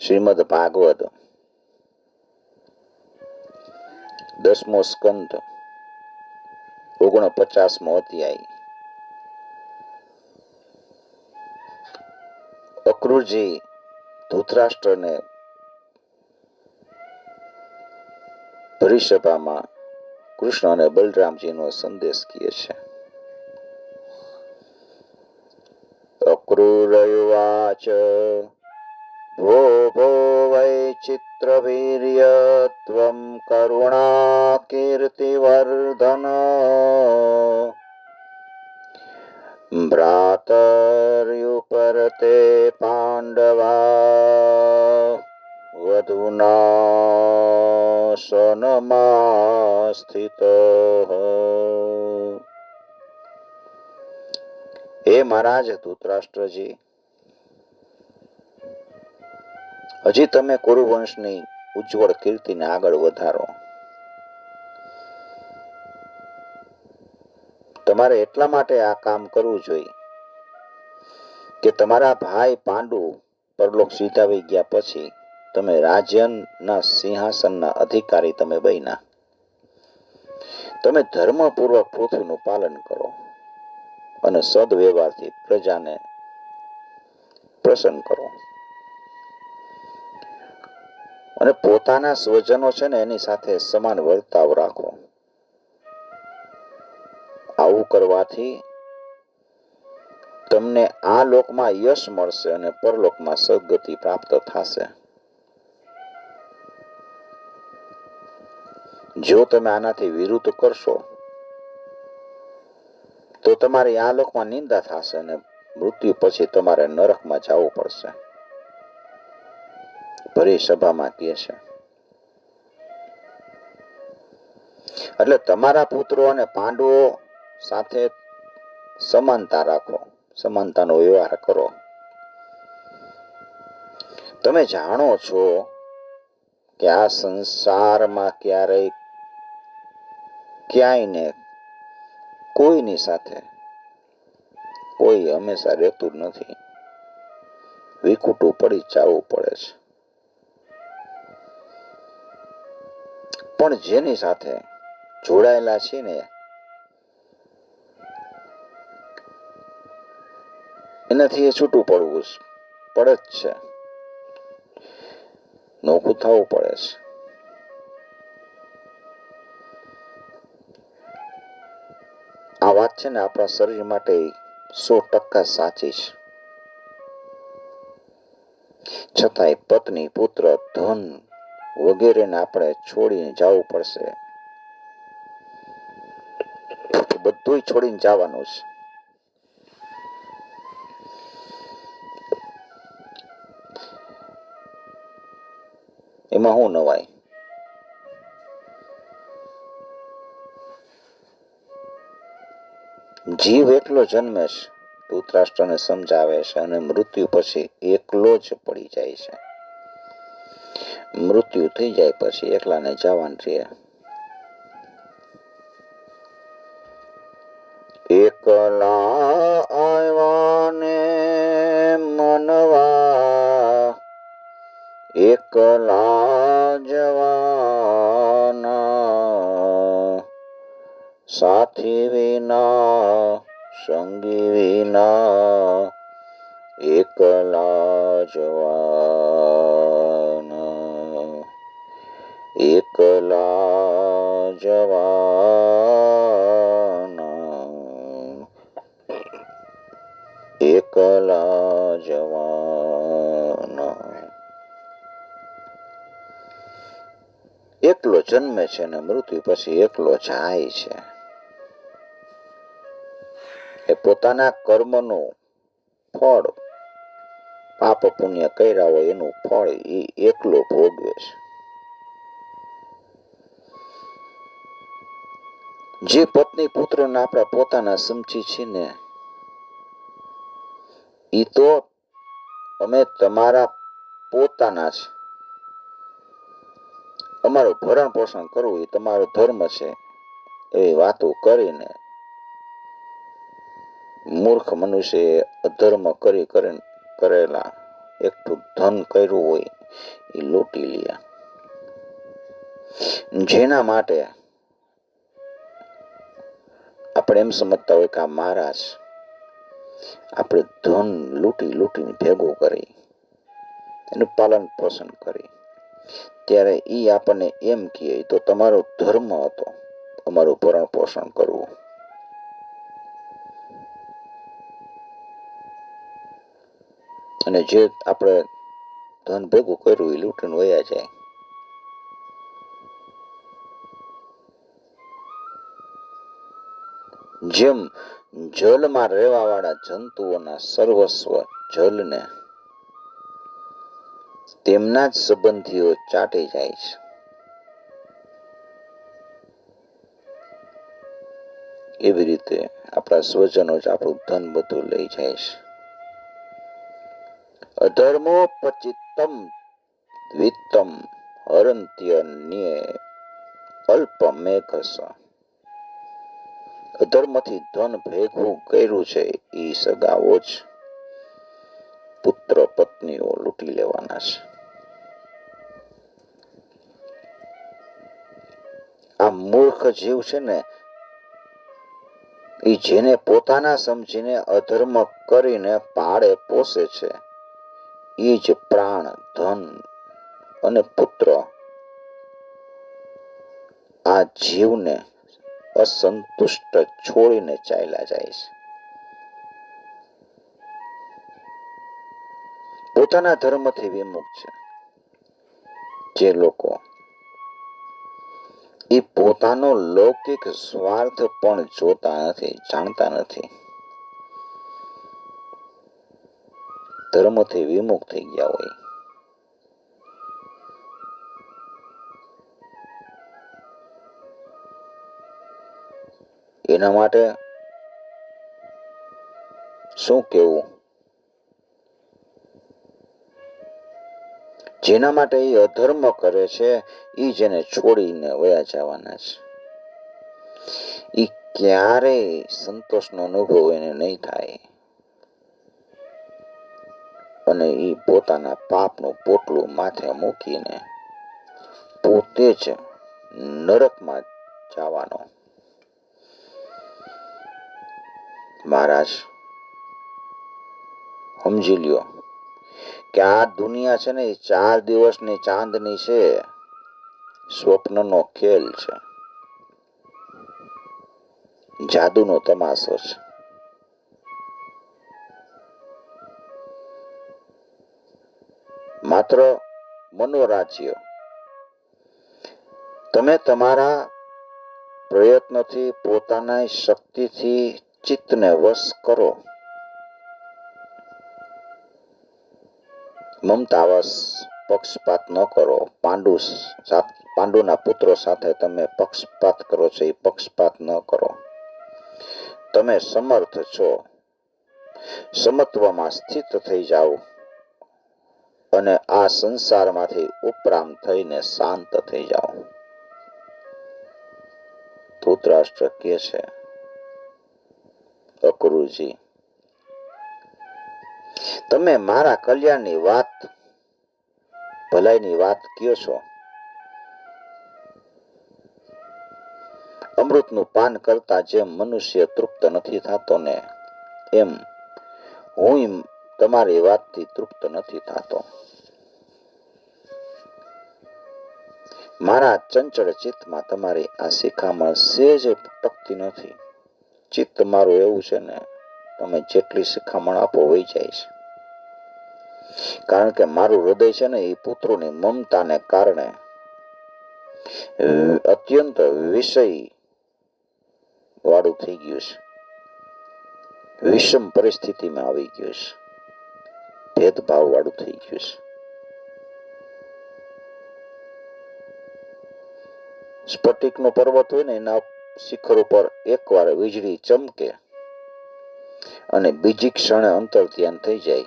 શ્રીમદ ભાગવત. દસમો સ્કંદ, ઓગણપચાસમો અધ્યાય. અક્રુરજી ધૂતરાષ્ટ્રને ભરીસભામાં કૃષ્ણ અને બલરામજીનો સંદેશ કહે છે. અક્રૂરયુવાચ ત્વં કરુણા કીર્તિવર્ધન ભ્રાતર્યુપરતે પાંડવા વધુના સનમાં સ્થિત હે મહારાજ ધૃતરાષ્ટ્રજી હજી તમે કુરુવંશની ઉજ્જવળ કીર્તિને આગળ વધારો. તમારે એટલા માટે આ કામ કરવું જોઈએ કે તમારા ભાઈ પાંડુ પરલોક સીધાવી ગયા પછી તમે રાજ્યના સિંહાસનના અધિકારી તમે બન્યા. તમે ધર્મપૂર્વક પૃથ્વીનું પાલન કરો અને સદવ્યવહારથી પ્રજાને પ્રસન્ન કરો. અને પોતાના સ્વજનો છે ને એની સાથે સમાન વર્તાવ રાખો. આવું કરવાથી તમને આ લોકમાં યશ મળશે અને પરલોકમાં સદગતિ પ્રાપ્ત થશે. જો તમે આનાથી વિરુદ્ધ કરશો, તો તમારી આ લોકમાં નિંદા થશે અને મૃત્યુ પછી તમારે નરકમાં જવું પડશે. ભરી સભામાં કહે છે. એટલે તમારા પુત્રો અને પાંડવો સાથે સમાનતા રાખો, સમાનતાનો વ્યવહાર કરો. તમે જાણો છો કે આ સંસારમાં ક્યારેય ક્યાંય ને કોઈની સાથે કોઈ હંમેશા રહેતું નથી. વિખૂટું પડી જવું પડે છે. પણ જેની સાથે જોડાયેલા છે ને, એનાથી એ છૂટું પડવું. પડે જ છે નોખું થવું પડે છે આ વાત છે ને આપણા શરીર માટે સો ટકા સાચી છે છતાંય પત્ની, પુત્ર, ધન વગેરેને આપણે છોડીને જવું પડશે. બધું છોડીને જવાનું છે. એમાં શું નવાય? જીવ એકલો જન્મે છે ધૃતરાષ્ટ્રને સમજાવે છે અને મૃત્યુ પછી એકલો જ પડી જાય છે. મૃત્યુ થઈ જાય પછી એકલાને જવાનું રહે એકલા આવ્યાને મનવા, એકલા જવાના, સાથી વિના, સંગી વિના એકલા જવાના એકલા જન્મે છે અને મૃત્યુ પછી એકલો જાય છે. એ પોતાના કર્મનું ફળ, પાપ પુણ્ય કર્યા હોય એનું ફળ એ એકલો ભોગવે છે. જે પત્ની પુત્રોને આપણા પોતાના સમજી છે ને એ તો અમે તમારા પોતાના છે. અમારું ભરણ પોષણ કરવું એ તમારો ધર્મ છે. એવી વાતો કરીને મૂર્ખ મનુષ્યએ અધર્મ કરી કરેલા એકઠું ધન કર્યું હોય એ લૂંટી લ્યા. જેના માટે આપણે એમ સમજતા હોય કે આ મારા છે. આપણે ધન લૂંટી લૂંટીને ભેગું કરી, એનું પાલન પોષણ કરી. ત્યારે એ આપણને એમ કહે, તો તમારો ધર્મ હતો, અમારું ભરણ પોષણ કરવું. અને જે આપણે ધન ભેગું કર્યું એ લૂંટીને વયા જાય. જેમ જલમાં રહેવા વાળા જંતુઓના સર્વસ્વ જલને તેમના જ સંબંધીઓ ચાટી જાય છે. એવી રીતે આપણા સ્વજનો જ આપણું ધન બધું લઈ જાય છે. અધર્મો પચિતમ દ્વિતમ વિત્તમ અલ્પ અલ્પમેઘસ અધર્મથી ધન ભેગું કર્યું છે એ સગાઓ જ પુત્ર પત્નીઓ લૂંટી લેવાના છે. આ મૂર્ખ જીવ છે ને એ જેને પોતાના સમજીને અધર્મ કરીને પાળે પોષે છે એ જ પ્રાણ, ધન અને પુત્ર આ જીવને અસંતુષ્ટ છોડીને ચાલ્યા જાય છે. પોતાના ધર્મથી વિમુખ છે. જે લોકો એ પોતાનો લૌકિક સ્વાર્થ પણ જોતા નથી, જાણતા નથી. ધર્મથી વિમુખ થઈ ગયા હોય. એના માટે શું કેવું જેના માટે એ અધર્મ કરે છે, એ જેને છોડીને વયા જવાના છે. એ ક્યારેય સંતોષનો અનુભવ એને નહીં થાય. અને એ પોતાના પાપનું પોટલું માથે મૂકીને પોતે જ નરકમાં જવાનો મહારાજ, સમજી લ્યો કે આ દુનિયા છે ને એ ચાર દિવસની ચાંદની છે, સ્વપ્નનો ખેલ છે. જાદુનો તમાશો છે. માત્ર મનોરાજ્ય તમે તમારા પ્રયત્નથી, પોતાના શક્તિથી ચિત્તને વશ કરો મમતાવશ પક્ષપાત ન કરો પાંડુ પાંડુના પુત્રો સાથે તમે પક્ષપાત કરો છો એ પક્ષપાત ન કરો તમે સમર્થ છો સમત્વમાં સ્થિત થઈ જાઓ અને આ સંસારમાંથી ઉપરામ થઈને શાંત થઈ જાઓ ધૂતરાષ્ટ્ર કે છે અક્રુજી. તમે મારા કલ્યાણની વાત, ભલાઈની વાત કયો છો? અમૃતનું પાન કરતા જેમ મનુષ્ય તૃપ્ત નથી થતો ને, એમ હું તમારી વાતથી તૃપ્ત નથી થતો. મારા ચંચળ ચિત્તમાં તમારી આ શિખામણ સેજ ટકતી નથી. ચિત્ત મારું એવું છે ને, તમે જેટલી શિખામણ આપો વહી જાય છે. કારણ કે મારું હૃદય છે ને, એ પુત્રોની મમતાને કારણે અત્યંત વિષય વાળું થઈ ગયું છે. વિષમ પરિસ્થિતિમાં આવી ગયું છે. ભેદભાવ વાળું થઈ ગયું છે. સ્ફટિકનો પર્વત હોય ને, એના શિખર ઉપર એકવાર વીજળી ચમકે અને બીજી ક્ષણે અંતર ધ્યાન થઈ જાય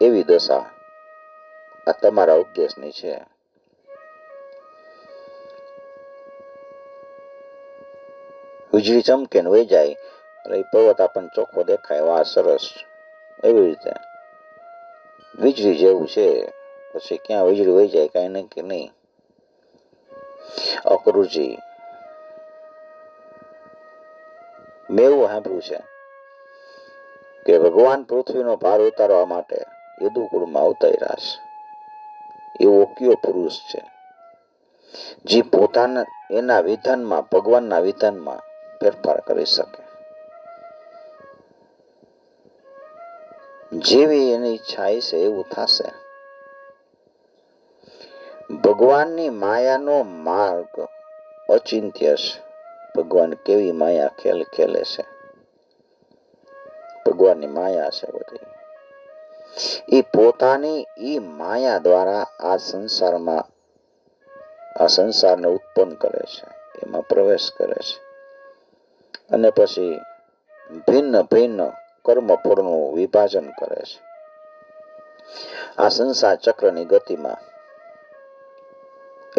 એવી દશા આ તમારા ઉપદેશની છે. વીજળી ચમકે ને વહી જાય એટલે પર્વત આપણને ચોખ્ખો દેખાય. વાહ, સરસ. એવી રીતે. વીજળી જેવું છે. પછી ક્યાં વીજળી વહી જાય કાંઈ કે નહીં. અકરુજી મેં એવું સાંભળ્યું છે કે ભગવાન પૃથ્વીનો ભાર ઉતારવા માટે યદુકુળમાં અવતર્યા છે. એવો કયો પુરુષ છે? જે પોતાના, એના વિધાનમાં, ભગવાનના વિધાનમાં ફેરફાર કરી શકે. જેવી એની ઈચ્છા છે એવું થશે. ભગવાનની માયાનો માર્ગ અચિંત્ય છે. ભગવાન કેવી માયા ખેલ ખેલે છે? ભગવાનની માયા છે બધી. એ પોતાની એ માયા દ્વારા આ સંસારમાં, આ સંસારને ઉત્પન્ન કરે છે. એમાં પ્રવેશ કરે છે. અને પછી ભિન્ન ભિન્ન કર્મ ફળનું વિભાજન કરે છે. આ સંસાર ચક્રની ગતિમાં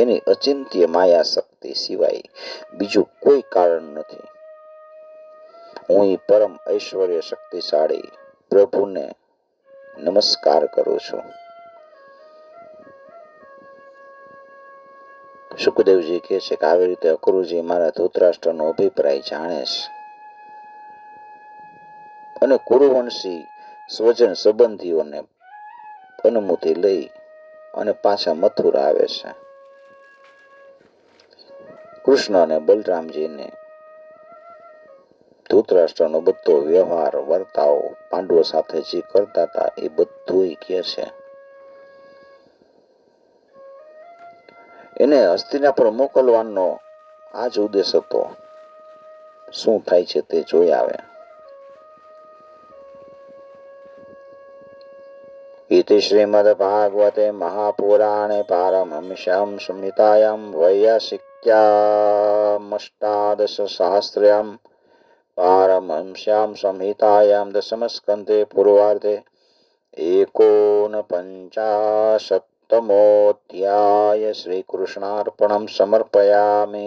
એની અચિંત્ય માયા શક્તિ સિવાય બીજું કોઈ કારણ નથી. હું પરમ ઐશ્વર્ય શક્તિશાળી પ્રભુને નમસ્કાર કરું છું. સુખદેવજી કહે છે કે આવી રીતે અકરુજી મારા ધૃતરાષ્ટ્રનો અભિપ્રાય જાણે છે. અને કુરુવંશી સ્વજન સંબંધીઓને અનુમતિ લઈ અને પાછા મથુરા આવે છે. કૃષ્ણ અને બલરામજીને ધૂતરાષ્ટ્રનો બધો વ્યવહાર, વર્તાવ પાંડવો સાથે જે કરતા હતા એ બધું કે છે. એને હસ્તિનાપુર મોકલવાનો આ જ ઉદ્દેશ હતો. શું થાય છે તે જોઈ આવે. इति श्रीमद्भागवते महापुराणे पारमहंस्यां संहितायां वैयासिक्यामष्टादशसहस्र्यां पारमहंस्यां संहितायां दशमस्कन्धे पूर्वार्धे एकोनपञ्चाशत्तमोऽध्याय श्रीकृष्णार्पणं समर्पयामि